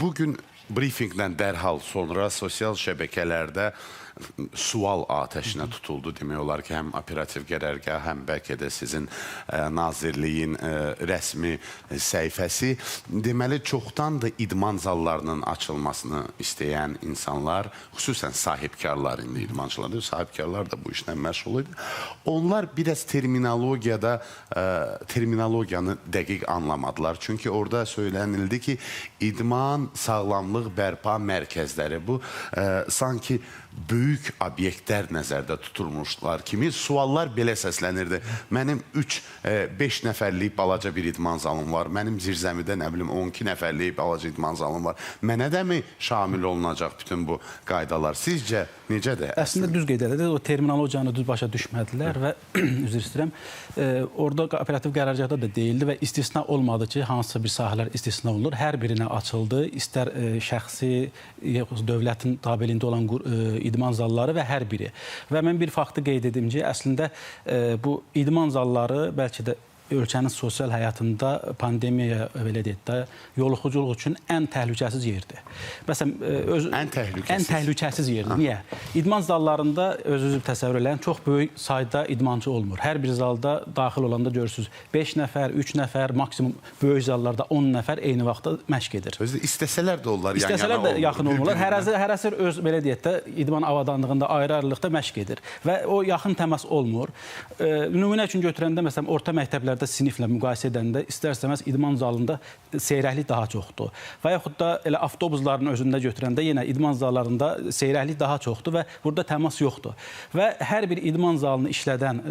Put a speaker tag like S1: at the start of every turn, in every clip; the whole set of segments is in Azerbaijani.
S1: Bugün brifinqdən dərhal sonra sosial şəbəkələrdə sual atəşinə tutuldu demək olar ki, həm operativ qərargah, həm bəlkə də sizin ə, nazirliyin ə, rəsmi səhifəsi deməli çoxdandır idman zallarının açılmasını istəyən insanlar, xüsusən sahibkarlar indi idmançılar, deyil, sahibkarlar da bu işlə məşğul idi. Onlar biraz terminologiyada ə, terminologiyanı dəqiq anlamadılar. Çünki orada söylənildi ki, idman sağlamlıq bərpa mərkəzləri bu. Ə, sanki böyük obyektlər nəzərdə tutulmuşlar kimi suallar belə səslənirdi. Mənim 3-5 nəfərlik balaca bir idman zalım var. Mənim zirzəmidə nə bilim 12 nəfərlik balaca idman zalım var. Mənə də mi şamil olunacaq bütün bu qaydalar? Sizcə necədir?
S2: Əslində düz qeyd edədiniz, o terminologiyanı düz başa düşmədilər və üzr istəyirəm. E, orada operativ qərargahda da deyildi və istisna olmadı ki, hansısa bir sahələr istisna olunur. Hər birinə açıldı. İstər e, şəxsi, yaxud dövlətin tabeliyində olan e, idman zalları və hər biri. Və mən bir faktı qeyd edim ki, əslində e, bu idman zalları bəlkə də ölkənin sosial həyatında pandemiyaya belə deyək də yoluxuculuq üçün ən təhlükəsiz yerdir. Məsələn, e, öz
S1: Ən təhlükəsiz.
S2: Ən təhlükəsiz yerdir. Niyə? İdman zallarında özünüz təsəvvür eləyin, çox böyük sayda idmançı olmur. Hər bir zalda daxil olanda görürsüz 5 nəfər, 3 nəfər, maksimum böyük zallarda 10 nəfər eyni vaxtda məşq edir.
S1: Özü istəsələr də onlar yan-yana
S2: İstəsələr də yaxın olmurlar. Hərəsi hərəsi öz belə deyək də idman avadanlığında ayrı-ayrılıqda məşq edir və o yaxın təmas olmur. E, nümunə üçün götürəndə məsələn orta məktəblərdə siniflə müqayisə edəndə istər-istəməz idman zalında seyrəklik daha çoxdur. Və yaxud da elə avtobusların özündə götürəndə yenə idman zallarında seyrəklik daha çoxdur və burada təmas yoxdur. Və hər bir idman zalını işlədən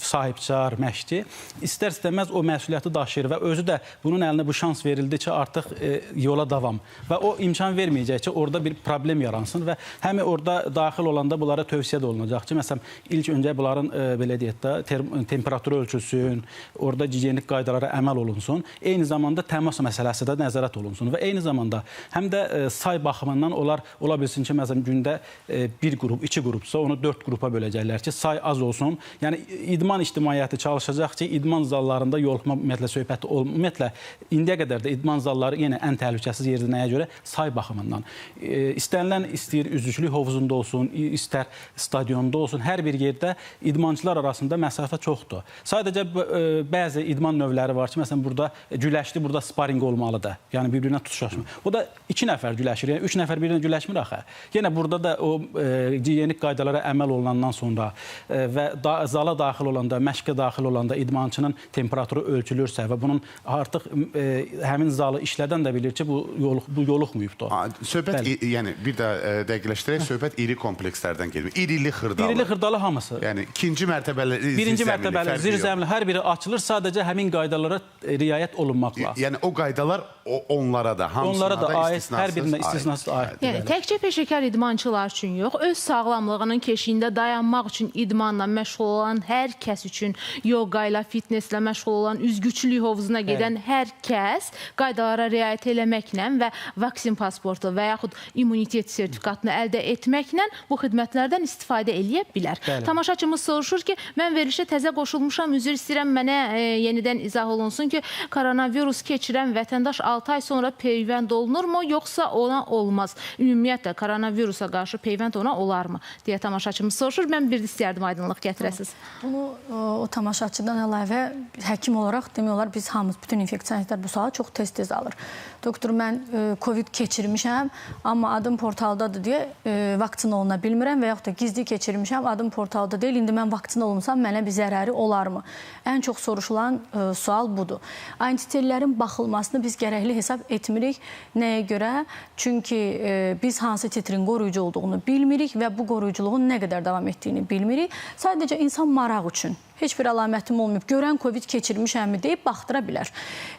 S2: sahibkar, məşqçi istər-istəməz o məsuliyyəti daşıyır və özü də bunun əlinə bu şans verildi ki, artıq e, yola davam və o imkan verməyəcək ki, orada bir problem yaransın və həm orada daxil olanda bunlara tövsiyə də olunacaq ki, məsələn, ilk öncə bunların e, belə deyək də term temperaturu ölçülsün, orada gigiyenik qaydalara əməl olunsun. Eyni zamanda təmas məsələsi də nəzarət olunsun və eyni zamanda həm də e, say baxımından onlar ola bilsin ki, məsələn, gündə e, bir qrup, iki qrupsa onu dörd qrupa böləcəklər ki, say az olsun. Yəni idman ictimaiyyəti çalışacaq ki, idman zallarında yoluxma ümumiyyətlə söhbəti ol. Ümumiyyətlə indiyə qədər də idman zalları yenə ən təhlükəsiz yerdir nəyə görə? Say baxımından. E, istənilən istəyir üzücülük hovuzunda olsun, istər stadionda olsun, hər bir yerdə idmançılar arasında məsafə çoxdur. Sadəcə e, bəzi idman növləri var ki, məsələn burada güləşli, burada sparinq olmalıdır. Yəni bir-birinə tutuşma. O da 2 nəfər güləşir, yəni 3 nəfər bir-birinə güləşmir axı. Yenə burada da o e, gigiyenik qaydalara əməl olunandan sonra e, və da, zala daxil olanda, məşqə daxil olanda idmançının temperaturu ölçülürsə və bunun artıq e, həmin zalı işlədən də bilir ki, bu yoluq bu yoluxmayıbdır.
S1: A, Söhbət
S2: Bəli.
S1: i- yəni bir də ə, dəqiqləşdirək, söhbət iri komplekslərdən gedir. İrili xırdalı.
S2: İrili xırdalı hamısı.
S1: Yəni ikinci mərtəbəli
S2: Birinci mərtəbəli, zirzəmili hər biri açılır, sadəcə həmin qaydalara e, riayət olunmaqla.
S1: Yəni o qaydalar o, onlara da, hamısına
S2: Onlara da aid,
S1: istisnasız
S2: hər birinə
S1: aid.
S2: istisnasız aid.
S3: Yəni təkcə peşəkar idmançılar üçün yox, öz sağlamlığının keşiyində dayanmaq üçün idmanla məşğul olan hər kəs üçün, yoga ilə, fitnesslə məşğul olan, üzgüçülük hovuzuna gedən hər kəs qaydalara riayət eləməklə və vaksin pasportu və yaxud immunitet sertifikatını əldə etməklə bu xidmətlərdən istifadə eləyə bilər.
S2: Bəli.
S3: Tamaşaçımız soruşur ki, mən verilişə təzə qoşulmuşam, üzr istəyirəm, mənə yenidən izah olunsun ki, koronavirus keçirən vətəndaş 6 ay sonra peyvənd olunurmu, yoxsa ona olmaz? Ümumiyyətlə koronavirusa qarşı peyvənd ona olarmı? deyə tamaşaçımız soruşur. Mən bir də istərdim aydınlıq gətirəsiniz.
S4: Bunu o, tamaşaçıdan əlavə həkim olaraq demək olar biz hamımız bütün infeksionistlər bu sualı çox tez-tez alır. Doktor mən e, COVID keçirmişəm, amma adım portaldadır deyə e, vaksin oluna bilmirəm və yaxud da gizli keçirmişəm, adım portalda deyil. İndi mən vaksin olunsam mənə bir zərəri olarmı? Ən çox soruşulan e, sual budur. Antitellərin baxılmasını biz gərəkli hesab etmirik. Nəyə görə? Çünki e, biz hansı titrin qoruyucu olduğunu bilmirik və bu qoruyuculuğun nə qədər davam etdiyini bilmirik. Sadəcə insan maraq üçün heç bir əlamətim olmayıb, görən COVID keçirmişəmmi deyib baxdıra bilər.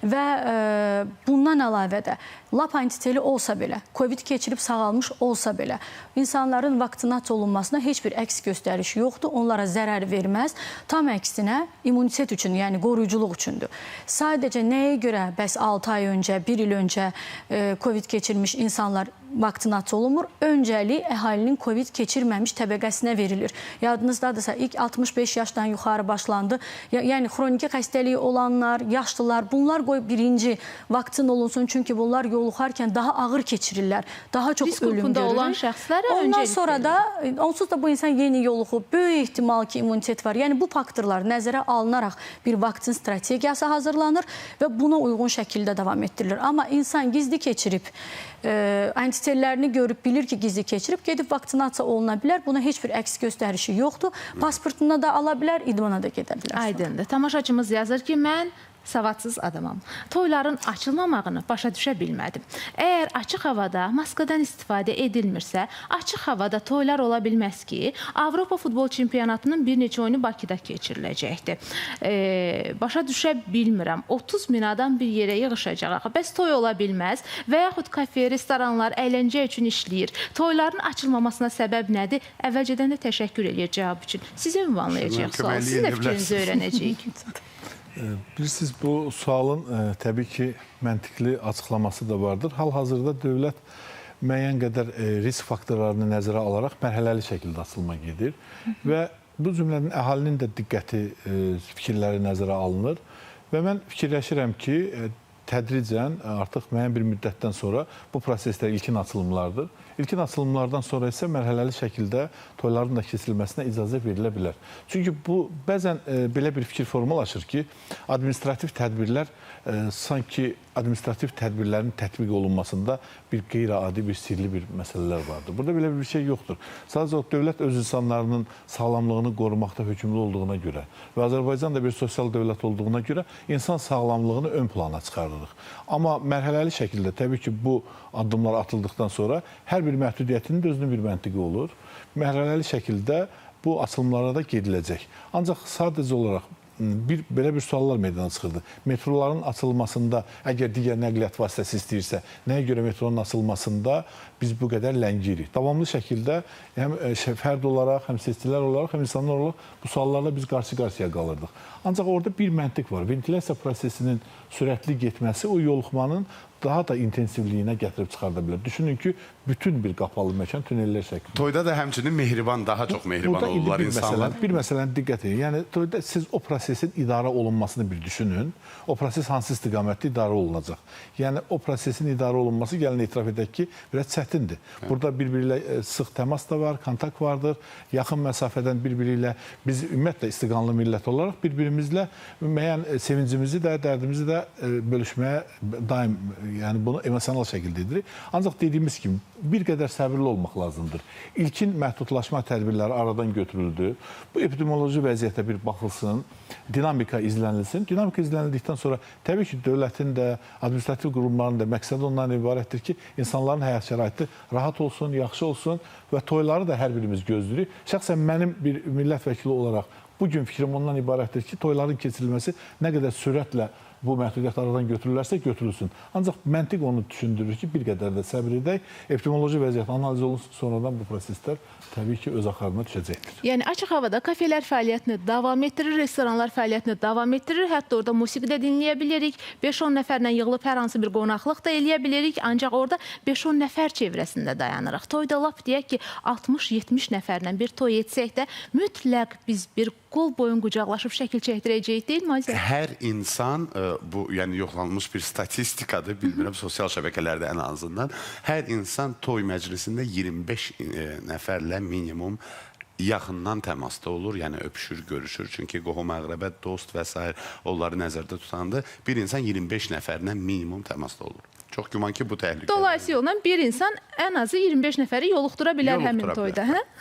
S4: Və e, bundan əlavə də lap antiteli olsa belə, COVID keçirib sağalmış olsa belə, insanların vaksinasiya olunmasına heç bir əks göstəriş yoxdur. Onlara zərər verməz. Tam əksinə immunitet üçün, yəni yəni qoruyuculuq üçündür. Sadəcə nəyə görə bəs 6 ay öncə, 1 il öncə e, Covid keçirmiş insanlar vaksinasiya olunmur. Öncəlik əhalinin Covid keçirməmiş təbəqəsinə verilir. Yadınızdadırsa ilk 65 yaşdan yuxarı başlandı. Yəni xroniki xəstəliyi olanlar, yaşlılar bunlar qoy birinci vaksin olunsun çünki bunlar yoluxarkən daha ağır keçirirlər. Daha çox
S3: Risk
S4: ölüm görürlər.
S3: olan şəxslərə
S4: Ondan sonra da onsuz da bu insan yeni yoluxub, böyük ehtimal ki, immunitet var. Yəni bu faktorlar nəzərə alınaraq bir vaksin strategiyası hazırlanır və buna uyğun şəkildə davam etdirilir. Amma insan gizli keçirib, e, antitellərini görüb bilir ki, gizli keçirib, gedib vaksinasiya oluna bilər. Buna heç bir əks göstərişi yoxdur. Pasportuna da ala bilər, idmana da gedə bilər.
S3: Aydındır. Tamaşaçımız yazır ki, mən savadsız adamam. Toyların açılmamağını başa düşə bilmədim. Əgər açıq havada maskadan istifadə edilmirsə, açıq havada toylar ola bilməz ki, Avropa futbol çempionatının bir neçə oyunu Bakıda keçiriləcəkdir. E, başa düşə bilmirəm. 30 min adam bir yerə yığışacaq. axı. Bəs toy ola bilməz və yaxud kafe, restoranlar əyləncə üçün işləyir. Toyların açılmamasına səbəb nədir? Əvvəlcədən də təşəkkür eləyir cavab üçün. Sizə ünvanlayacağıq
S1: Kömək
S3: sual. Sizin də fikrinizi öyrənəcəyik.
S5: Bilirsiniz, bu sualın ə, təbii ki, məntiqli açıqlaması da vardır. Hal-hazırda dövlət müəyyən qədər ə, risk faktorlarını nəzərə alaraq mərhələli şəkildə açılma gedir və bu cümlənin əhalinin də diqqəti, ə, fikirləri nəzərə alınır və mən fikirləşirəm ki, ə, tədricən ə, artıq müəyyən bir müddətdən sonra bu proseslər ilkin açılımlardır. İlkin açılımlardan sonra isə mərhələli şəkildə toyların da keçirilməsinə icazə verilə bilər. Çünki bu bəzən e, belə bir fikir formalaşır ki, administrativ tədbirlər e, sanki administrativ tədbirlərin tətbiq olunmasında bir qeyri-adi, bir sirli bir məsələlər vardır. Burada belə bir şey yoxdur. Sadəcə o dövlət öz insanlarının sağlamlığını qorumaqda hökmlü olduğuna görə və Azərbaycan da bir sosial dövlət olduğuna görə insan sağlamlığını ön plana çıxardırıq. Amma mərhələli şəkildə təbii ki, bu addımlar atıldıqdan sonra hər bir məhdudiyyətinin də özünün bir məntiqi olur. Mərhələli şəkildə bu açılımlara da gediləcək. Ancaq sadəcə olaraq bir belə bir suallar meydana çıxırdı. Metroların açılmasında əgər digər nəqliyyat vasitəsi istəyirsə, nəyə görə metronun açılmasında biz bu qədər ləngiyirik? Davamlı şəkildə həm e, fərd olaraq, həm seçicilər olaraq, həm insanlar olaraq bu suallarla biz qarşı-qarşıya qalırdıq. Ancaq orada bir məntiq var. Ventilyasiya prosesinin sürətli getməsi o yoluxmanın daha da intensivliyinə gətirib çıxarda bilər. Düşünün ki, bütün bir qapalı məkan tünellər şəklində.
S1: Toyda da həmçinin mehriban, daha çox mehriban
S5: Burada
S1: olurlar
S5: bir
S1: insanlar.
S5: məsələn, bir məsələni diqqət edin. Yəni toyda siz o prosesin idarə olunmasını bir düşünün. O proses hansı istiqamətdə idarə olunacaq? Yəni o prosesin idarə olunması gəlin etiraf edək ki, biraz çətindir. Burada bir-biri ilə e, sıx təmas da var, kontakt vardır. Yaxın məsafədən bir-biri ilə biz ümumiyyətlə istiqanlı millət olaraq bir-birimizlə müəyyən e, sevincimizi də, dərdimizi də e, bölüşməyə daim yəni bunu emosional şəkildə edirik. Ancaq dediyimiz kimi bir qədər səbirli olmaq lazımdır. İlkin məhdudlaşma tədbirləri aradan götürüldü. Bu epidemioloji vəziyyətə bir baxılsın, dinamika izlənilsin. Dinamika izlənildikdən sonra təbii ki, dövlətin də, administrativ qurumların da məqsədi ondan ibarətdir ki, insanların həyat şəraiti rahat olsun, yaxşı olsun və toyları da hər birimiz gözləyirik. Şəxsən mənim bir millət vəkili olaraq bu gün fikrim ondan ibarətdir ki, toyların keçirilməsi nə qədər sürətlə bu məhdudiyyət aradan götürülərsə götürülsün. Ancaq məntiq onu düşündürür ki, bir qədər də səbir edək, epidemioloji vəziyyət analiz olunsun, sonradan bu proseslər təbii ki, öz axarına düşəcəkdir.
S3: Yəni açıq havada kafelər fəaliyyətini davam etdirir, restoranlar fəaliyyətini davam etdirir. Hətta orada musiqi də dinləyə bilərik. 5-10 nəfərlə yığılıb hər hansı bir qonaqlıq da eləyə bilərik. Ancaq orada 5-10 nəfər çevrəsində dayanırıq. Toyda lap deyək ki, 60-70 nəfərlə bir toy etsək də mütləq biz bir qol boyun qucaqlaşıb şəkil çəkdirəcəyik, deyilmi Azər?
S1: Hər insan e, bu yəni yoxlanılmış bir statistikadır, bilmirəm sosial şəbəkələrdə ən azından. Hər insan toy məclisində 25 e, nəfərlə minimum yaxından təmasda olur, yəni öpüşür, görüşür. Çünki qohum-əqrəbə, dost və s. onları nəzərdə tutanda bir insan 25 nəfərlə minimum təmasda olur. Çox güman ki, bu təhlükəli.
S3: Dolayısıyla bir insan ən azı 25 nəfəri yoluxdura bilər həmin
S1: Yoluxdura bilər.
S3: toyda, hə?